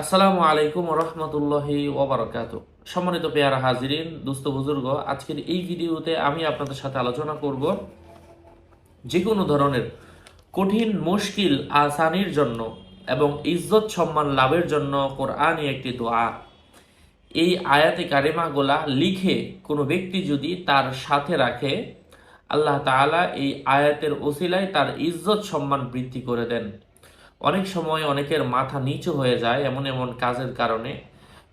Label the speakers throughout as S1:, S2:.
S1: আসসালামু আলাইকুম রহমতুল্লাহি ওবরাকাত সম্মানিত পেয়ারা হাজিরিন দুস্থ বুজুর্গ, আজকের এই ভিডিওতে আমি আপনাদের সাথে আলোচনা করব যে কোনো ধরনের কঠিন, মুশকিল আসানির জন্য এবং ইজ্জত সম্মান লাভের জন্য কোরআনই একটি দোয়া। এই আয়াতে কারিমাগুলা লিখে কোনো ব্যক্তি যদি তার সাথে রাখে, আল্লাহ তাআলা এই আয়াতের ওসিলায় তার ইজ্জত সম্মান বৃদ্ধি করে দেন। অনেক সময় অনেকের মাথা নিচু হয়ে যায় এমন এমন কাজের কারণে।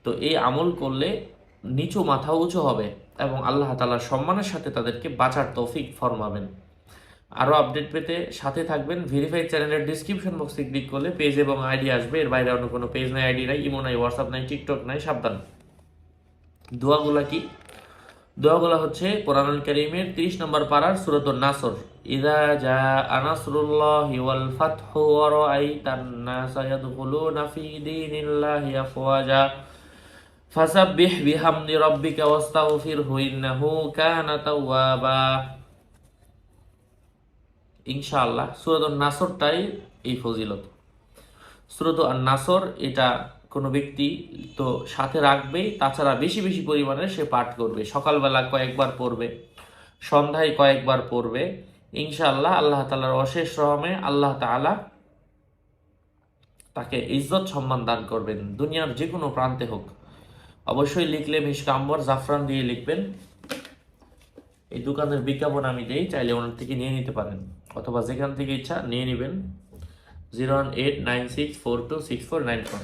S1: তো এই আমল করলে নিচু মাথা উঁচু হবে এবং আল্লাহ তাআলার সম্মানের সাথে তাদেরকে বাঁচার তৌফিক ফরমাবেন। আরও আপডেট পেতে সাথে থাকবেন। ভেরিফাই চ্যানেলের ডিসক্রিপশন বক্সে ক্লিক করলে পেজ এবং আইডি আসবে। এর বাইরে অন্য কোনো পেজ নাই, আইডি নাই, ইমো নাই হোয়াটসঅ্যাপ নাই টিকটক নাই, সাবধান। দোয়াগুলা কি? দোয়াগুলা হচ্ছে কোরআনুল কারীমের 30 নম্বর পারার সূরাতুন নাসর। ইযা জা আনাসরুল্লাহি ওয়াল ফাতহু ওয়া রাআইতান নাসা ইয়াদখুলুনা ফি দীনিল্লাহি আফওয়াজা ফাসাব্বিহ বিহামদি রাব্বিকা ওয়াস্তাগফিরহু ইন্নাহু কানা তাওয়াবা। ইনশাআল্লাহ সূরাতুন নাসরটাই এই ফজিলত। সুরত আর নাসর এটা কোনো ব্যক্তি তো সাথে রাখবেই তাছাড়া বেশি বেশি পরিমাণে সে পাঠ করবে। সকালবেলা কয়েকবার পড়বে, সন্ধ্যায় কয়েকবার পড়বে। ইনশাআল্লাহ আল্লাহ তালার অশেষ রহমে আল্লাহ তাআলা তাকে ইজ্জত সম্মান দান করবেন, দুনিয়ার যে কোনো প্রান্তে হোক। অবশ্যই লিখলে মিশকা আম্বর জাফরান দিয়ে লিখবেন। এই দোকানের বিজ্ঞাপন আমি দেই, চাইলে ওনার থেকে নিয়ে নিতে পারেন, অথবা যেখান থেকে ইচ্ছা নিয়ে নেবেন। Zero one eight nine six four two six four nine four.